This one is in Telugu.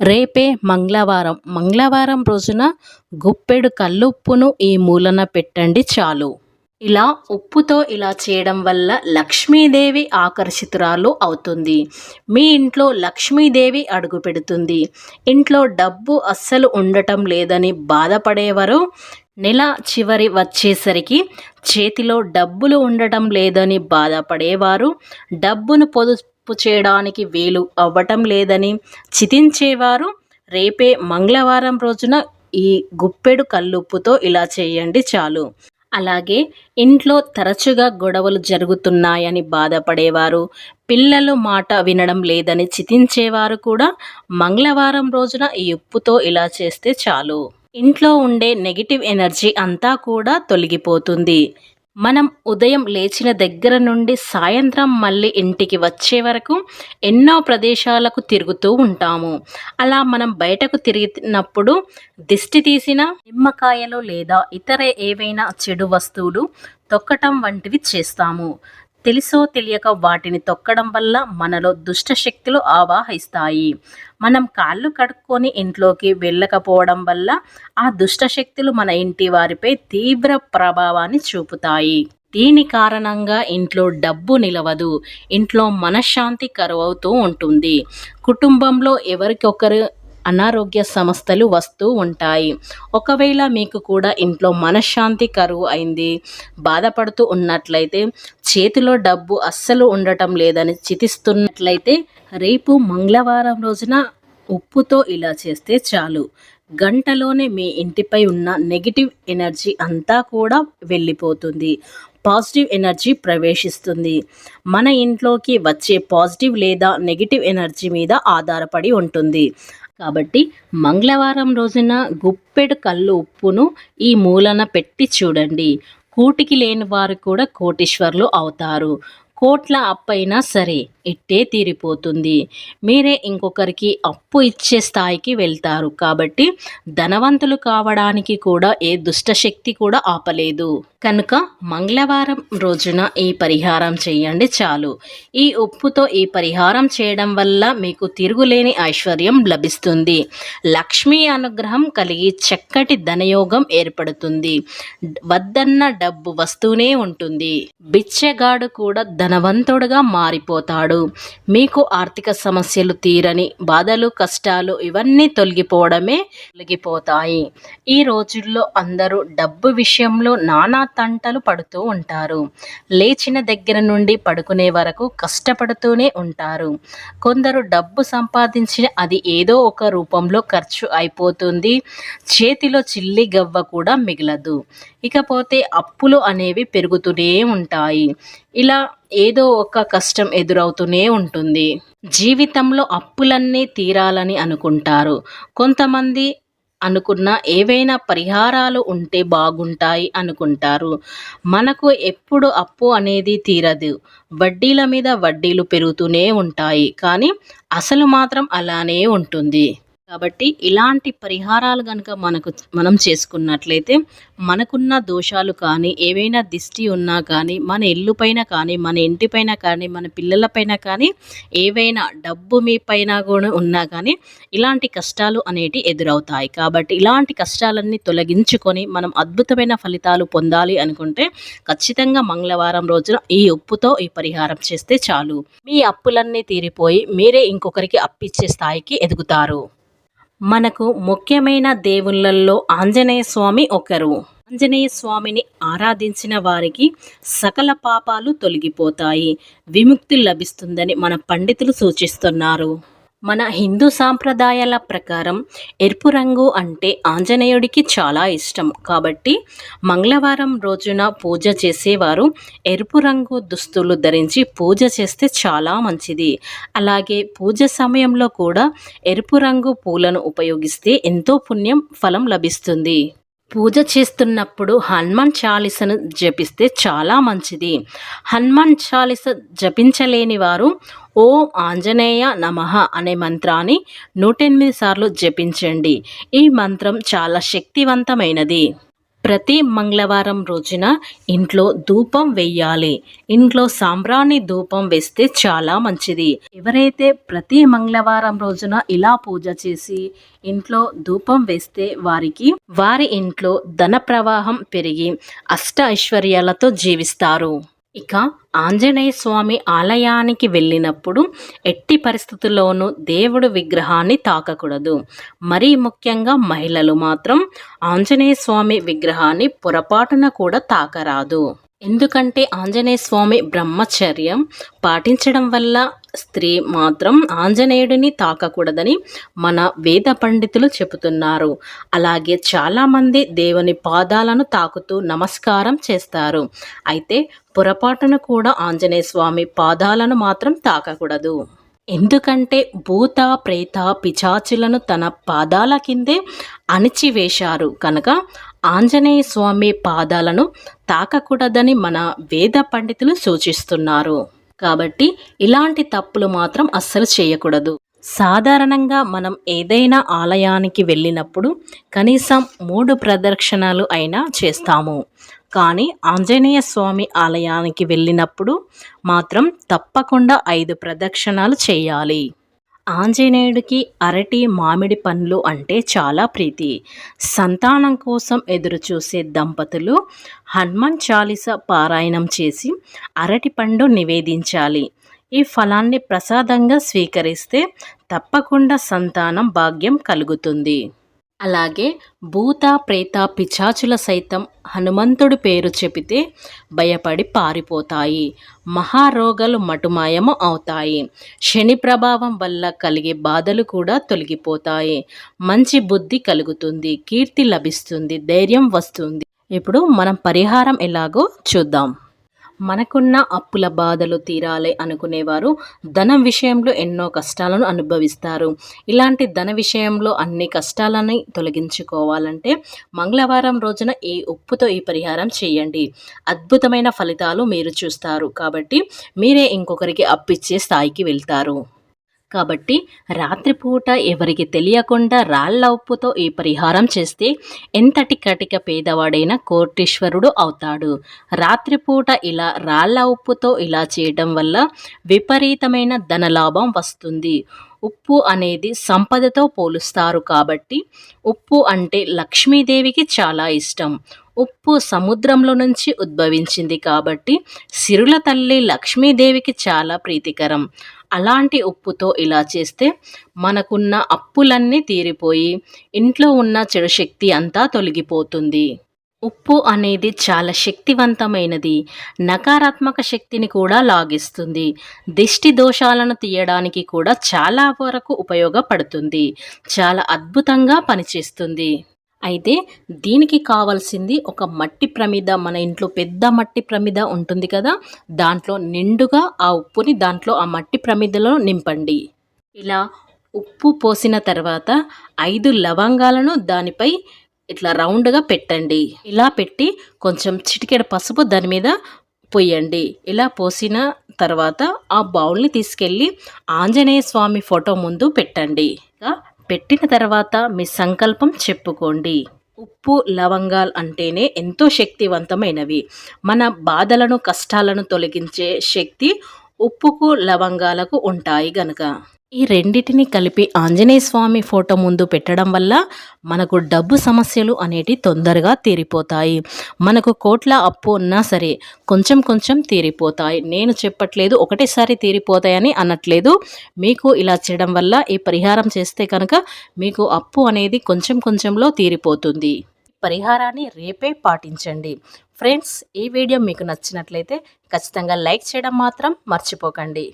రేపే మంగళవారం. మంగళవారం రోజున గుప్పెడు కల్లుప్పును ఈ మూలన పెట్టండి చాలు. ఇలా ఉప్పుతో ఇలా చేయడం వల్ల లక్ష్మీదేవి ఆకర్షితురాలు అవుతుంది. మీ ఇంట్లో లక్ష్మీదేవి అడుగు పెడుతుంది. ఇంట్లో డబ్బు అస్సలు ఉండటం లేదని బాధపడేవారు నెల చివరి వచ్చేసరికి చేతిలో డబ్బులు ఉండటం లేదని బాధపడేవారు. డబ్బును పొదు పొదుపు చేయడానికి వీలు అవ్వటం లేదని చితించేవారు. రేపే మంగళవారం రోజున ఈ గుప్పెడు కల్లుప్పుతో ఇలా చేయండి చాలు. అలాగే ఇంట్లో తరచుగా గొడవలు జరుగుతున్నాయని బాధపడేవారు. పిల్లలు మాట వినడం లేదని చితించేవారు కూడా మంగళవారం రోజున ఈ ఉప్పుతో ఇలా చేస్తే చాలు. ఇంట్లో ఉండే నెగిటివ్ ఎనర్జీ అంతా కూడా తొలగిపోతుంది. మనం ఉదయం లేచిన దగ్గర నుండి సాయంత్రం మళ్ళీ ఇంటికి వచ్చే వరకు ఎన్నో ప్రదేశాలకు తిరుగుతూ ఉంటాము. అలా మనం బయటకు తిరిగినప్పుడు దిష్టి తీసిన నిమ్మకాయలు లేదా ఇతర ఏవైనా చెడు వస్తువులు తొక్కటం వంటివి చేస్తాము. తెలుసో తెలియక వాటిని తొక్కడం వల్ల మనలో దుష్ట శక్తులు ఆవాహిస్తాయి మనం కాళ్ళు కడుక్కొని ఇంట్లోకి వెళ్ళకపోవడం వల్ల ఆ దుష్ట శక్తులు మన ఇంటి వారిపై తీవ్ర ప్రభావాన్ని చూపుతాయి. దీని కారణంగా ఇంట్లో డబ్బు నిలవదు. ఇంట్లో మనశ్శాంతి కరువవుతూ ఉంటుంది. కుటుంబంలో ఎవరికొకరు అనారోగ్య సమస్యలు వస్తూ ఉంటాయి. ఒకవేళ మీకు కూడా ఇంట్లో మనశ్శాంతి కరువు అయింది బాధపడుతూ ఉన్నట్లయితే చేతిలో డబ్బు అస్సలు ఉండటం లేదని చితిస్తున్నట్లయితే రేపు మంగళవారం రోజున ఉప్పుతో ఇలా చేస్తే చాలు. గంటలోనే మీ ఇంటిపై ఉన్న నెగిటివ్ ఎనర్జీ అంతా కూడా వెళ్ళిపోతుంది. పాజిటివ్ ఎనర్జీ ప్రవేశిస్తుంది. మన ఇంట్లోకి వచ్చే పాజిటివ్ లేదా నెగిటివ్ ఎనర్జీ మీద ఆధారపడి ఉంటుంది. కాబట్టి మంగళవారం రోజున గుప్పెడు కళ్ళు ఉప్పును ఈ మూలన పెట్టి చూడండి. కూటికి లేని వారు కూడా కోటీశ్వర్లు అవుతారు. కోట్ల అప్పైనా సరే ఇట్టే తీరిపోతుంది. మీరే ఇంకొకరికి అప్పు ఇచ్చే స్థాయికి వెళ్తారు. కాబట్టి ధనవంతులు కావడానికి కూడా ఏ దుష్టశక్తి కూడా ఆపలేదు. కనుక మంగళవారం రోజున ఈ పరిహారం చేయండి చాలు. ఈ ఉప్పుతో ఈ పరిహారం చేయడం వల్ల మీకు తిరుగులేని ఐశ్వర్యం లభిస్తుంది. లక్ష్మీ అనుగ్రహం కలిగి చక్కటి ధనయోగం ఏర్పడుతుంది. వద్దన్న డబ్బు వస్తూనే ఉంటుంది. బిచ్చగాడు కూడా ధనవంతుడుగా మారిపోతాడు. మీకు ఆర్థిక సమస్యలు తీరని బాధలు కష్టాలు ఇవన్నీ తొలగిపోవడమే తొలగిపోతాయి. ఈ రోజుల్లో అందరూ డబ్బు విషయంలో నానా తంటలు పడుతూ ఉంటారు. లేచిన దగ్గర నుండి పడుకునే వరకు కష్టపడుతూనే ఉంటారు. కొందరు డబ్బు సంపాదించిన అది ఏదో ఒక రూపంలో ఖర్చు అయిపోతుంది. చేతిలో చిల్లి గవ్వ కూడా మిగలదు. ఇకపోతే అప్పులు అనేవి పెరుగుతూనే ఉంటాయి. ఇలా ఏదో ఒక కష్టం ఎదురవుతూనే ఉంటుంది. జీవితంలో అప్పులన్నీ తీరాలని అనుకుంటారు. కొంతమంది అనుకున్న ఏవైనా పరిహారాలు ఉంటే బాగుంటాయి అనుకుంటారు. మనకు ఎప్పుడు అప్పు అనేది తీరదు. వడ్డీల మీద వడ్డీలు పెరుగుతూనే ఉంటాయి. కానీ అసలు మాత్రం అలానే ఉంటుంది. కాబట్టి ఇలాంటి పరిహారాలు కనుక మనకు మనం చేసుకున్నట్లయితే మనకున్న దోషాలు కానీ ఏవైనా దిష్టి ఉన్నా కానీ మన ఇల్లు పైన కానీ మన ఇంటిపైన కానీ మన పిల్లలపైన కానీ ఏవైనా డబ్బు మీ పైన కూడా ఉన్నా కానీ ఇలాంటి కష్టాలు అనేటి ఎదురవుతాయి. కాబట్టి ఇలాంటి కష్టాలన్నీ తొలగించుకొని మనం అద్భుతమైన ఫలితాలు పొందాలి అనుకుంటే ఖచ్చితంగా మంగళవారం రోజున ఈ ఉప్పుతో ఈ పరిహారం చేస్తే చాలు. మీ అప్పులన్నీ తీరిపోయి మీరే ఇంకొకరికి అప్పిచ్చే స్థాయికి ఎదుగుతారు. మనకు ముఖ్యమైన దేవుళ్ళల్లో ఆంజనేయ స్వామి ఒకరు. ఆంజనేయ స్వామిని ఆరాధించిన వారికి సకల పాపాలు తొలగిపోతాయి. విముక్తి లభిస్తుందని మన పండితులు సూచిస్తున్నారు. మన హిందూ సాంప్రదాయాల ప్రకారం ఎరుపు రంగు అంటే ఆంజనేయుడికి చాలా ఇష్టం. కాబట్టి మంగళవారం రోజున పూజ చేసేవారు ఎరుపు రంగు దుస్తులు ధరించి పూజ చేస్తే చాలా మంచిది. అలాగే పూజ సమయంలో కూడా ఎరుపు రంగు పూలను ఉపయోగిస్తే ఎంతో పుణ్యం ఫలం లభిస్తుంది. పూజ చేస్తున్నప్పుడు హనుమాన్ చాలీసను జపిస్తే చాలా మంచిది. హనుమాన్ చాలీస జపించలేని వారు ఓం ఆంజనేయ నమ అనే మంత్రాన్ని నూటెనిమిది సార్లు జపించండి. ఈ మంత్రం చాలా శక్తివంతమైనది. ప్రతి మంగళవారం రోజున ఇంట్లో ధూపం వెయ్యాలి. ఇంట్లో సాంబ్రాణి ధూపం వేస్తే చాలా మంచిది. ఎవరైతే ప్రతి మంగళవారం రోజున ఇలా పూజ చేసి ఇంట్లో ధూపం వేస్తే వారికి వారి ఇంట్లో ధన ప్రవాహం పెరిగి అష్ట ఐశ్వర్యాలతో జీవిస్తారు. ఇక ఆంజనేయ స్వామి ఆలయానికి వెళ్ళినప్పుడు ఎట్టి పరిస్థితుల్లోనూ దేవుడు విగ్రహాన్ని తాకకూడదు. మరీ ముఖ్యంగా మహిళలు మాత్రం ఆంజనేయ స్వామి విగ్రహాన్ని పొరపాటున కూడా తాకరాదు. ఎందుకంటే ఆంజనేయ స్వామి బ్రహ్మచర్యం పాటించడం వల్ల స్త్రీ మాత్రం ఆంజనేయుడిని తాకకూడదని మన వేద పండితులు చెబుతున్నారు. అలాగే చాలామంది దేవుని పాదాలను తాకుతూ నమస్కారం చేస్తారు. అయితే పొరపాటున కూడా ఆంజనేయ స్వామి పాదాలను మాత్రం తాకకూడదు. ఎందుకంటే భూత ప్రేత పిచాచులను తన పాదాల కిందే అణిచివేశారు. కనుక ఆంజనేయ స్వామి పాదాలను తాకకూడదని మన వేద పండితులు సూచిస్తున్నారు. కాబట్టి ఇలాంటి తప్పులు మాత్రం అస్సలు చేయకూడదు. సాధారణంగా మనం ఏదైనా ఆలయానికి వెళ్ళినప్పుడు కనీసం మూడు ప్రదక్షిణలు అయినా చేస్తాము. కానీ ఆంజనేయ స్వామి ఆలయానికి వెళ్ళినప్పుడు మాత్రం తప్పకుండా ఐదు ప్రదక్షిణాలు చేయాలి. ఆంజనేయుడికి అరటి మామిడి పండ్లు అంటే చాలా ప్రీతి. సంతానం కోసం ఎదురుచూసే దంపతులు హనుమాన్ చాలీస పారాయణం చేసి అరటి పండు నివేదించాలి. ఈ ఫలాన్ని ప్రసాదంగా స్వీకరిస్తే తప్పకుండా సంతానం భాగ్యం కలుగుతుంది. అలాగే భూత ప్రేత పిచాచుల సైతం హనుమంతుడి పేరు చెబితే భయపడి పారిపోతాయి. మహారోగాలు మటుమాయము అవుతాయి. శని ప్రభావం వల్ల కలిగే బాధలు కూడా తొలగిపోతాయి. మంచి బుద్ధి కలుగుతుంది. కీర్తి లభిస్తుంది. ధైర్యం వస్తుంది. ఇప్పుడు మనం పరిహారం ఎలాగో చూద్దాం. మనకున్న అప్పుల బాధలు తీరాలి అనుకునేవారు. ధనం విషయంలో ఎన్నో కష్టాలను అనుభవిస్తారు. ఇలాంటి ధన విషయంలో అన్ని కష్టాలని తొలగించుకోవాలంటే మంగళవారం రోజున ఈ ఉప్పుతో ఈ పరిహారం చేయండి. అద్భుతమైన ఫలితాలు మీరు చూస్తారు. కాబట్టి మీరే ఇంకొకరికి అప్పిచ్చే స్థాయికి వెళ్తారు. కాబట్టి రాత్రిపూట ఎవరికి తెలియకుండా రాళ్ళ ఉప్పుతో ఈ పరిహారం చేస్తే ఎంతటి కటిక పేదవాడైనా కోటీశ్వరుడు అవుతాడు. రాత్రిపూట ఇలా రాళ్ళ ఉప్పుతో ఇలా చేయడం వల్ల విపరీతమైన ధనలాభం వస్తుంది. ఉప్పు అనేది సంపదతో పోలుస్తారు కాబట్టి ఉప్పు అంటే లక్ష్మీదేవికి చాలా ఇష్టం. ఉప్పు సముద్రంలో నుంచి ఉద్భవించింది కాబట్టి సిరుల తల్లి లక్ష్మీదేవికి చాలా ప్రీతికరం. అలాంటి ఉప్పుతో ఇలా చేస్తే మనకున్న అప్పులన్నీ తీరిపోయి ఇంట్లో ఉన్న చెడు శక్తి అంతా తొలగిపోతుంది. ఉప్పు అనేది చాలా శక్తివంతమైనది. నకారాత్మక శక్తిని కూడా లాగిస్తుంది. దిష్టి దోషాలను తీయడానికి కూడా చాలా వరకు ఉపయోగపడుతుంది. చాలా అద్భుతంగా పనిచేస్తుంది. అయితే దీనికి కావాల్సింది ఒక మట్టి ప్రమిద. మన ఇంట్లో పెద్ద మట్టి ప్రమిద ఉంటుంది కదా దాంట్లో నిండుగా ఆ ఉప్పుని దాంట్లో ఆ మట్టి ప్రమిదలో నింపండి. ఇలా ఉప్పు పోసిన తర్వాత ఐదు లవంగాలను దానిపై ఇట్లా రౌండ్గా పెట్టండి. ఇలా పెట్టి కొంచెం చిటికెడ పసుపు దాని మీద పొయ్యండి ఇలా పోసిన తర్వాత ఆ బౌల్ని తీసుకెళ్ళి ఆంజనేయ స్వామి ఫోటో ముందు పెట్టండి. పెట్టిన తర్వాత మీ సంకల్పం చెప్పుకోండి. ఉప్పు లవంగాలు అంటేనే ఎంతో శక్తివంతమైనవి. మన బాధలను కష్టాలను తొలగించే శక్తి ఉప్పుకు లవంగాలకు ఉంటాయి గనక. ఈ రెండిటిని కలిపి ఆంజనేయ స్వామి ఫోటో ముందు పెట్టడం వల్ల మనకు డబ్బు సమస్యలు అనేటి తొందరగా తీరిపోతాయి. మనకు కోట్ల అప్పు ఉన్నా సరే కొంచెం కొంచెం తీరిపోతాయి. నేను చెప్పట్లేదు ఒకటేసారి తీరిపోతాయని అనట్లేదు. మీకు ఇలా చేయడం వల్ల ఈ పరిహారం చేస్తే కనుక మీకు అప్పు అనేది కొంచెం కొంచెంలో తీరిపోతుంది. పరిహారాన్ని రేపే పాటించండి. ఫ్రెండ్స్ ఈ వీడియో మీకు నచ్చినట్లయితే ఖచ్చితంగా లైక్ చేయడం మాత్రం మర్చిపోకండి.